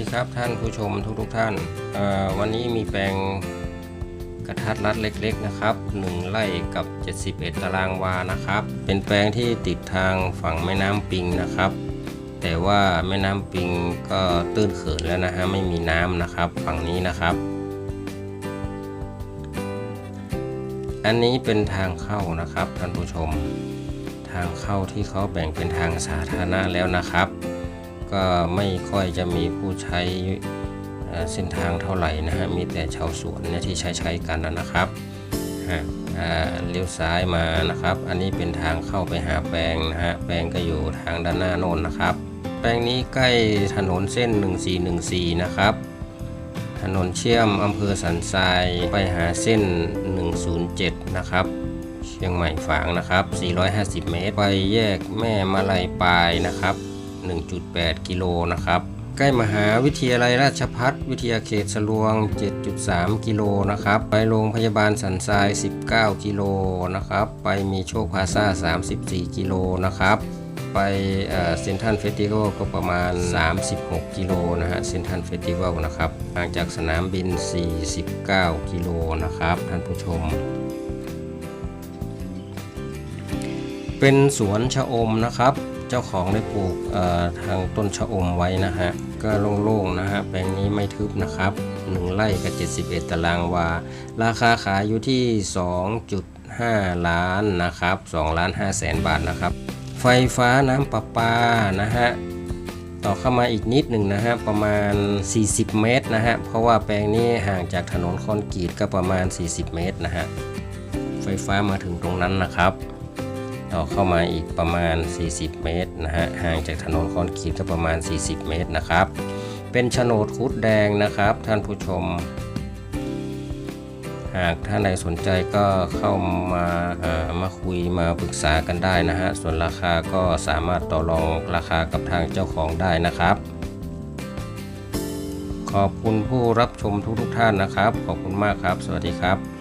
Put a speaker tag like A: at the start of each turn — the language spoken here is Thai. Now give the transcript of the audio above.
A: ดีครับท่านผู้ชมทุกๆทท่านวันนี้มีแปลงกระทัดรัดเล็กๆนะครับ 1ไร่กับ 71 ตารางวานะครับ เป็นแปลงที่ติดทางฝั่งแม่น้ำปิงนะครับ แต่ว่าแม่น้ำปิงก็ตื้นเขินแล้วนะฮะไม่มีน้ำนะครับฝั่งนี้นะครับ อันนี้เป็นทางเข้านะครับท่านผู้ชม ทางเข้าที่เขาแบ่งเป็นทางสาธารณะแล้วนะครับ ก็ไม่ค่อยจะมีผู้ใช้เส้นทางเท่าไหร่นะฮะมีแต่ชาวสวนเนี่ยที่ใช้ใช้กันนะนะครับฮะอ่าเลี้ยวซ้ายมานะครับ อันนี้เป็นทางเข้าไปหาแปลงนะฮะแปลงก็อยู่ทางด้านหน้าโน้นนะครับ แปลงนี้ใกล้ถนนเส้น 1414 นะครับถนนเชื่อมอำเภอสันทรายไปหาเส้น 107 นะครับ เชียงใหม่ฝางนะครับ 450 เมตร ไปแยกแม่มาลัยปลายนะครับ 1.8 กิโลนะครับ ใกล้มหาวิทยาลัยราชพัฒวิทยาเขตสลวง 7.3 กิโลนะครับ ไปโรงพยาบาลสันทราย 19 กิโลนะครับ ไปมีโชคพาซ่า34 กิโลนะครับไปเซนทันเฟสติวัลก็ประมาณ 36 กิโลนะฮะเซนทันเฟสติวัลนะครับห่างจากสนามบิน 49 กิโลนะครับ ท่านผู้ชม เป็นสวนชะอมนะครับ เจ้าของได้ปลูกทางต้นชะอมไว้นะฮะก็โล่งๆนะฮะแปลงนี้ไม่ทึบนะครับ 1 ไร่กับ 71 ตารางวา ราคาขายอยู่ที่ 2.5 ล้านนะครับ2ล้าน5แสนบาทนะครับ ไฟฟ้าน้ำประปานะฮะต่อเข้ามาอีกนิดหนึ่งนะฮะประมาณ 40 เมตรนะฮะเพราะว่าแปลงนี้ห่างจากถนนคอนกรีตก็ประมาณ 40 เมตรนะฮะไฟฟ้ามาถึงตรงนั้นนะครับ ต่อเข้ามาอีกประมาณ 40 เมตรนะฮะห่างจากถนนคอนกรีตก็ประมาณ 40 เมตรนะครับ เป็นโฉนดคุดแดงนะครับ ท่านผู้ชม หากท่านใดสนใจก็เข้ามาเอ่อมาคุยมาปรึกษากันได้นะฮะส่วนราคาก็สามารถต่อรองราคากับทางเจ้าของได้นะครับขอบคุณผู้รับชมทุกๆท่านนะครับ ขอบคุณมากครับ สวัสดีครับ